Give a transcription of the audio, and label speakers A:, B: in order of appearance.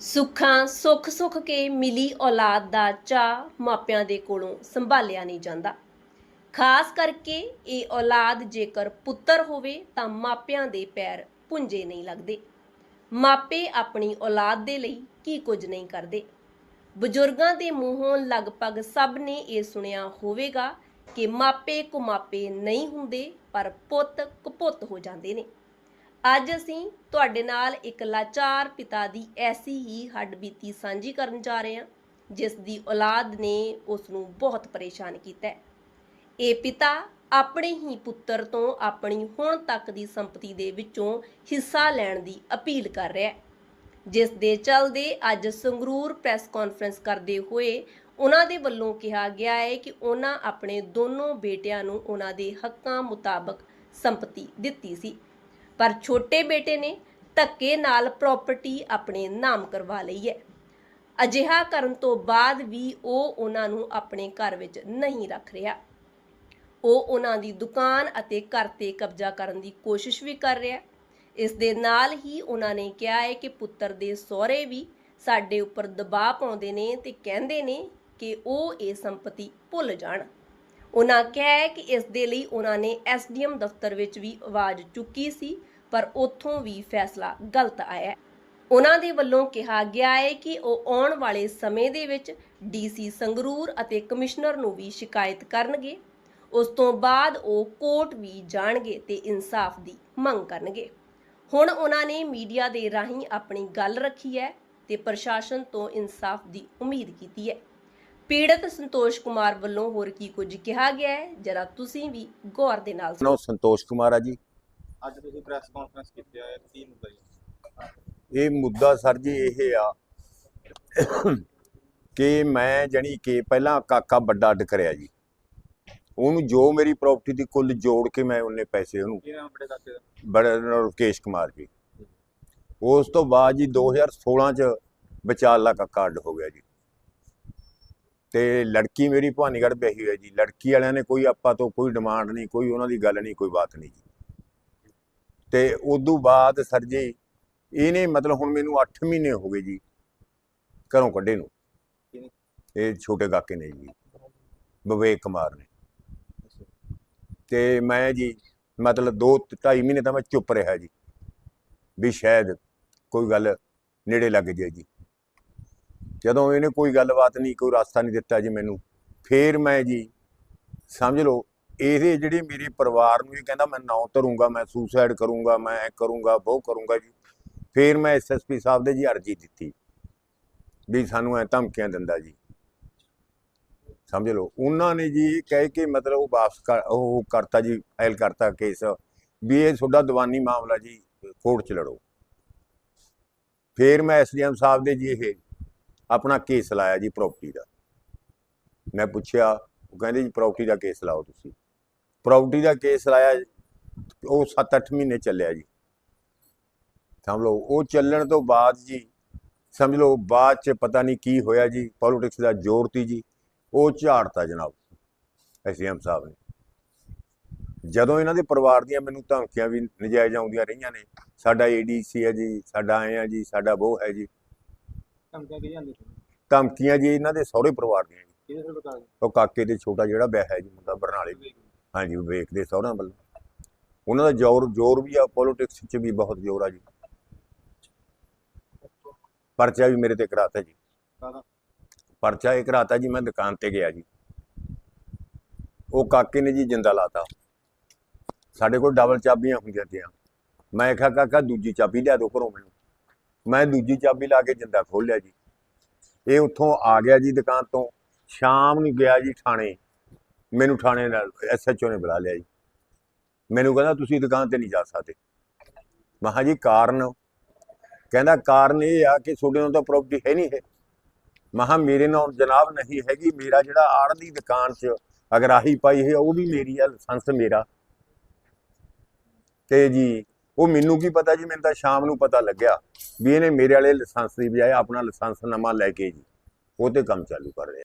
A: ਸੁੱਖਾਂ, ਸੁੱਖ ਸੁੱਖ ਕੇ ਮਿਲੀ ਔਲਾਦ ਦਾ ਚਾਅ ਮਾਪਿਆਂ ਦੇ ਕੋਲੋਂ ਸੰਭਾਲਿਆ ਨਹੀਂ ਜਾਂਦਾ। ਖਾਸ ਕਰਕੇ ਇਹ ਔਲਾਦ ਜੇਕਰ ਪੁੱਤਰ ਹੋਵੇ ਤਾਂ ਮਾਪਿਆਂ ਦੇ ਪੈਰ ਪੁੰਜੇ ਨਹੀਂ ਲੱਗਦੇ। ਮਾਪੇ ਆਪਣੀ ਔਲਾਦ ਦੇ ਲਈ ਕੀ ਕੁਝ ਨਹੀਂ ਕਰਦੇ। ਬਜ਼ੁਰਗਾਂ ਦੇ ਮੂੰਹੋਂ ਲਗਭਗ ਸਭ ਨੇ ਇਹ ਸੁਣਿਆ ਹੋਵੇਗਾ ਕਿ ਮਾਪੇ ਕੁਮਾਪੇ ਨਹੀਂ ਹੁੰਦੇ, ਪਰ ਪੁੱਤ ਕੁਪੁੱਤ ਹੋ ਜਾਂਦੇ ਨੇ। ਅੱਜ ਅਸੀਂ ਤੁਹਾਡੇ ਨਾਲ ਇੱਕ ਲਾਚਾਰ ਪਿਤਾ ਦੀ ਐਸੀ ਹੀ ਹੱਡਬੀਤੀ ਸਾਂਝੀ ਕਰਨ ਜਾ ਰਹੇ ਹਾਂ, ਜਿਸ ਦੀ ਔਲਾਦ ਨੇ ਉਸ ਨੂੰ ਬਹੁਤ ਪਰੇਸ਼ਾਨ ਕੀਤਾ ਹੈ। ਇਹ ਪਿਤਾ ਆਪਣੇ ਹੀ ਪੁੱਤਰ ਤੋਂ ਆਪਣੀ ਹੁਣ ਤੱਕ ਦੀ ਸੰਪਤੀ ਦੇ ਵਿੱਚੋਂ ਹਿੱਸਾ ਲੈਣ ਦੀ ਅਪੀਲ ਕਰ ਰਿਹਾ ਹੈ। ਜਿਸ ਦੇ ਚੱਲਦੇ ਅੱਜ ਸੰਗਰੂਰ ਪ੍ਰੈਸ ਕਾਨਫਰੰਸ ਕਰਦੇ ਹੋਏ ਉਹਨਾਂ ਦੇ ਵੱਲੋਂ ਕਿਹਾ ਗਿਆ ਹੈ ਕਿ ਉਹਨਾਂ ਆਪਣੇ ਦੋਨੋਂ ਬੇਟਿਆਂ ਨੂੰ ਉਹਨਾਂ ਦੇ ਹੱਕਾਂ ਮੁਤਾਬਕ ਸੰਪਤੀ ਦਿੱਤੀ ਸੀ। ਪਰ ਛੋਟੇ ਬੇਟੇ ਨੇ ਧੱਕੇ ਨਾਲ ਪ੍ਰਾਪਰਟੀ ਆਪਣੇ ਨਾਮ ਕਰਵਾ ਲਈ ਹੈ। ਅਜਿਹਾ ਕਰਨ ਤੋਂ ਬਾਅਦ ਵੀ ਉਹ ਉਹਨਾਂ ਨੂੰ ਆਪਣੇ ਘਰ ਵਿੱਚ ਨਹੀਂ ਰੱਖ ਰਿਹਾ। ਉਹ ਉਹਨਾਂ ਦੀ ਦੁਕਾਨ ਅਤੇ ਘਰ ਤੇ ਕਬਜ਼ਾ ਕਰਨ ਦੀ ਕੋਸ਼ਿਸ਼ ਵੀ ਕਰ ਰਿਹਾ। ਇਸ ਦੇ ਨਾਲ ਹੀ ਉਹਨਾਂ ਨੇ ਕਿਹਾ ਹੈ ਕਿ ਪੁੱਤਰ ਦੇ ਸਹੁਰੇ ਵੀ ਸਾਡੇ ਉੱਪਰ ਦਬਾਅ ਪਾਉਂਦੇ ਨੇ ਤੇ ਕਹਿੰਦੇ ਨੇ ਕਿ ਉਹ ਇਹ ਸੰਪਤੀ ਭੁੱਲ ਜਾਣ। ਉਹਨਾਂ ਕਿਹਾ ਹੈ ਕਿ ਇਸ ਦੇ ਲਈ ਉਹਨਾਂ ਨੇ ਐਸਡੀਐਮ ਦਫ਼ਤਰ ਵਿੱਚ ਵੀ ਆਵਾਜ਼ ਚੁੱਕੀ ਸੀ, ਪਰ ਉੱਥੋਂ ਵੀ ਫੈਸਲਾ ਗਲਤ ਆਇਆ ਉਹਨਾਂ ਦੇ ਵੱਲੋਂ ਕਿਹਾ ਗਿਆ ਹੈ ਕਿ ਉਹ ਆਉਣ ਵਾਲੇ ਸਮੇਂ ਦੇ ਵਿੱਚ ਡੀਸੀ ਸੰਗਰੂਰ ਅਤੇ ਕਮਿਸ਼ਨਰ ਨੂੰ ਵੀ ਸ਼ਿਕਾਇਤ ਕਰਨਗੇ। ਉਸ ਤੋਂ ਬਾਅਦ ਉਹ ਕੋਰਟ ਵੀ ਜਾਣਗੇ ਤੇ ਇਨਸਾਫ ਦੀ ਮੰਗ ਕਰਨਗੇ। ਹੁਣ ਉਹਨਾਂ ਨੇ ਮੀਡੀਆ ਦੇ ਰਾਹੀਂ ਆਪਣੀ ਗੱਲ ਰੱਖੀ ਹੈ ਤੇ ਪ੍ਰਸ਼ਾਸਨ ਤੋਂ ਇਨਸਾਫ ਦੀ ਉਮੀਦ ਕੀਤੀ ਹੈ। ਪੀੜਤ ਸੰਤੋਸ਼ ਕੁਮਾਰ ਵੱਲੋਂ ਹੋਰ ਕੀ ਕੁਝ ਕਿਹਾ ਗਿਆ ਹੈ? ਜਰਾ ਤੁਸੀਂ ਵੀ ਗੌਰ ਦੇ ਨਾਲ ਸੁਣੋ।
B: ਨਾਮ ਸੰਤੋਸ਼ ਕੁਮਾਰ ਆ ਜੀ।
C: ਅੱਜ ਤੁਸੀਂ ਪ੍ਰੈਸ ਕਾਨਫਰੰਸ ਕੀਤੀ ਹੈ ਕੀ ਮੁੱਦਾ ਜੀ?
B: ਇਹ ਮੁੱਦਾ ਸਰ ਜੀ ਇਹ ਆ ਕਿ ਮੈਂ ਜਣੀ ਕਿ ਪਹਿਲਾਂ ਕਾਕਾ ਵੱਡਾ ਅੱਡ ਕਰਿਆ ਜੀ। ਉਹਨੂੰ ਜੋ ਮੇਰੀ ਪ੍ਰਾਪਰਟੀ ਦੀ ਕੁੱਲ ਜੋੜ ਕੇ ਮੈਂ ਉਹਨੇ ਪੈਸੇ ਉਹਨੂੰ
C: ਕੀ ਨਾਮ ਬੜੇ ਕਾਕੇ ਦਾ?
B: ਬੜਾ ਰਕੇਸ਼ ਕੁਮਾਰ ਜੀ। ਉਸ ਤੋਂ ਬਾਅਦ ਜੀ 2016 ਚ ਵਿਚਾਲਾ ਕਾਕਾ ਅੱਡ ਹੋ ਗਿਆ। ਤੇ ਲੜਕੀ ਮੇਰੀ ਭਵਾਨੀਗੜ੍ਹ ਵਿਆਹੀ ਹੋਈ ਜੀ। ਲੜਕੀ ਵਾਲਿਆਂ ਨੇ ਕੋਈ ਆਪਾਂ ਤੋਂ ਕੋਈ ਡਿਮਾਂਡ ਨਹੀਂ, ਕੋਈ ਉਹਨਾਂ ਦੀ ਗੱਲ ਨਹੀਂ, ਕੋਈ ਬਾਤ ਨਹੀਂ ਜੀ। ਤੇ ਉਦੋਂ ਬਾਅਦ ਸਰ ਜੀ, ਇਹਨੇ ਮਤਲਬ ਹੁਣ ਮੈਨੂੰ 8 ਮਹੀਨੇ ਹੋ ਗਏ ਜੀ ਘਰੋਂ ਕੱਢੇ ਨੂੰ। ਇਹ ਛੋਟੇ ਕਾਕੇ ਨੇ ਜੀ, ਵਿਵੇਕ ਕੁਮਾਰ ਨੇ। ਤੇ ਮੈਂ ਜੀ ਮਤਲਬ 2 2.5 ਮਹੀਨੇ ਤਾਂ ਮੈਂ ਚੁੱਪ ਰਿਹਾ ਜੀ, ਵੀ ਸ਼ਾਇਦ ਕੋਈ ਗੱਲ ਨੇੜੇ ਲੱਗ ਜਾਏ ਜੀ। ਜਦੋਂ ਇਹਨੇ ਕੋਈ ਗੱਲਬਾਤ ਨਹੀਂ, ਕੋਈ ਰਸਤਾ ਨਹੀਂ ਦਿੱਤਾ ਜੀ ਮੈਨੂੰ, ਫੇਰ ਮੈਂ ਜੀ ਸਮਝ ਲਓ, ਇਹਦੇ ਜਿਹੜੇ ਮੇਰੇ ਪਰਿਵਾਰ ਨੂੰ ਇਹ ਕਹਿੰਦਾ ਮੈਂ ਨਾਂ ਧਰੂੰਗਾ, ਮੈਂ ਸੁਸਾਈਡ ਕਰੂੰਗਾ, ਮੈਂ ਇਹ ਕਰੂੰਗਾ ਉਹ ਕਰੂੰਗਾ ਜੀ, ਫੇਰ ਮੈਂ ਐਸਐਸਪੀ ਸਾਹਿਬ ਦੇ ਜੀ ਅਰਜੀ ਦਿੱਤੀ ਵੀ ਸਾਨੂੰ ਐ ਧਮਕੀਆਂ ਦਿੰਦਾ ਜੀ। ਸਮਝ ਲਓ, ਉਹਨਾਂ ਨੇ ਜੀ ਇਹ ਕਹਿ ਕੇ ਮਤਲਬ ਉਹ ਵਾਪਸ ਉਹ ਕਰਤਾ ਜੀ ਫਾਈਲ ਕਰਤਾ ਕੇਸ ਵੀ ਇਹ ਤੁਹਾਡਾ ਦੀਵਾਨੀ ਮਾਮਲਾ ਜੀ ਕੋਰਟ ਚ ਲੜੋ। ਫੇਰ ਮੈਂ ਐਸਡੀਐਮ ਸਾਹਿਬ ਦੇ ਜੀ ਇਹ ਆਪਣਾ ਕੇਸ ਲਾਇਆ ਜੀ ਪ੍ਰਾਪਰਟੀ ਦਾ। ਮੈਂ ਪੁੱਛਿਆ, ਉਹ ਕਹਿੰਦੇ ਜੀ ਪ੍ਰਾਪਰਟੀ ਦਾ ਕੇਸ ਲਾਓ ਤੁਸੀਂ। ਪ੍ਰਾਪਰਟੀ ਦਾ ਕੇਸ ਲਾਇਆ, ਉਹ 7-8 ਮਹੀਨੇ ਚੱਲਿਆ ਜੀ। ਸਮਝ ਲਓ, ਉਹ ਚੱਲਣ ਤੋਂ ਬਾਅਦ ਜੀ, ਸਮਝ ਲਓ, ਬਾਅਦ ਚ ਪਤਾ ਨਹੀਂ ਕੀ ਹੋਇਆ ਜੀ ਪੋਲਿਟਿਕਸ ਦਾ ਜ਼ੋਰ ਤੀ ਜੀ, ਉਹ ਝਾੜਤਾ ਜਨਾਬ। ਐਸਐਮ ਸਾਹਿਬ ਨੇ। ਜਦੋਂ ਇਹਨਾਂ ਦੇ ਪਰਿਵਾਰ ਦੀਆਂ ਮੈਨੂੰ ਧਮਕੀਆਂ ਵੀ ਨਜਾਇਜ਼ ਆਉਂਦੀਆਂ ਰਹੀਆਂ ਨੇ, ਸਾਡਾ ਏਡੀਸੀ ਹੈ ਜੀ, ਸਾਡਾ ਆਏ ਆ ਜੀ, ਸਾਡਾ ਉਹ ਹੈ ਜੀ
C: ਧਮਕੀਆਂ
B: ਜੀ ਇਹਨਾਂ ਦੇ ਸਹੁਰੇ ਪਰਿਵਾਰ ਦੀਆਂ ਜੀ।
C: ਕਿਹਦੇ ਸਿਰ ਬਤਾ
B: ਉਹ ਕਾਕੇ ਦੇ ਛੋਟਾ ਜਿਹੜਾ ਵਿਆਹ ਹੈ ਜੀ ਮੁੰਡਾ ਬਰਨਾਲੇ ਵੀ ਹਾਂਜੀ ਵਿਵੇਕ ਦੇ ਸਹੁਰਿਆਂ ਵੱਲੋਂ। ਉਹਨਾਂ ਦਾ ਜ਼ੋਰ ਜ਼ੋਰ ਵੀ ਆ ਪੋਲਿਟਿਕਸ 'ਚ ਵੀ ਬਹੁਤ ਜ਼ੋਰ ਆ ਜੀ। ਪਰਚਾ ਵੀ ਮੇਰੇ ਤੇ ਕਰਾਤਾ ਜੀ। ਪਰਚਾ ਇਹ ਕਰਾਤਾ ਜੀ ਮੈਂ ਦੁਕਾਨ ਤੇ ਗਿਆ ਜੀ। ਉਹ ਕਾਕੇ ਨੇ ਜੀ ਜਿੰਦਾ ਲਾਤਾ। ਸਾਡੇ ਕੋਲ ਡਬਲ ਚਾਬੀਆਂ ਹੁੰਦੀਆਂ ਤੀਆਂ। ਮੈਂ ਕਿਹਾ ਕਾਕਾ ਦੂਜੀ ਚਾਬੀ ਲਿਆ ਦਿਓ ਘਰੋਂ ਮੈਨੂੰ। ਮੈਂ ਦੂਜੀ ਚਾਬੀ ਲਾ ਕੇ ਜਿੰਦਾ ਖੋਲ ਲਿਆ ਜੀ। ਇਹ ਉੱਥੋਂ ਆ ਗਿਆ ਜੀ ਦੁਕਾਨ ਤੋਂ। ਸ਼ਾਮ ਨੂੰ ਗਿਆ ਜੀ ਥਾਣੇ। ਮੈਨੂੰ ਥਾਣੇ ਨਾਲ ਐਸਐਚਓ ਨੇ ਬੁਲਾ ਲਿਆ ਜੀ। ਮੈਨੂੰ ਕਹਿੰਦਾ, ਤੁਸੀਂ ਦੁਕਾਨ ਤੇ ਨਹੀਂ ਜਾ ਸਕਦੇ। ਮੈਂ ਜੀ, ਕਾਰਨ? ਕਹਿੰਦਾ, ਕਾਰਨ ਇਹ ਆ ਕਿ ਤੁਹਾਡੇ ਨਾਲ ਤਾਂ ਪ੍ਰਾਪਰਟੀ ਹੈ ਨਹੀਂ ਹੈ ਮੈਂ ਕਿਹਾ, ਮੇਰੇ ਨਾਲ ਜਨਾਬ ਨਹੀਂ ਹੈਗੀ। ਮੇਰਾ ਜਿਹੜਾ ਆੜ ਦੀ ਦੁਕਾਨ 'ਚ ਅਗਰ ਆਹੀ ਪਾਈ ਹੈ ਉਹ ਵੀ ਮੇਰੀ ਆ, ਲਾਇਸੈਂਸ ਮੇਰਾ। ਤੇ ਜੀ ਉਹ ਮੈਨੂੰ ਕੀ ਪਤਾ ਜੀ, ਮੈਨੂੰ ਤਾਂ ਸ਼ਾਮ ਨੂੰ ਪਤਾ ਲੱਗਿਆ ਵੀ ਇਹਨੇ ਮੇਰੇ ਵਾਲੇ ਲਾਇਸੈਂਸ ਦੀ ਬਜਾਏ ਆਪਣਾ ਲਾਇਸੈਂਸ ਨਵਾਂ ਲੈ ਕੇ ਜੀ। ਉਹ ਤੇ ਕੰਮ ਚਾਲੂ ਕਰ ਰਿਹਾ।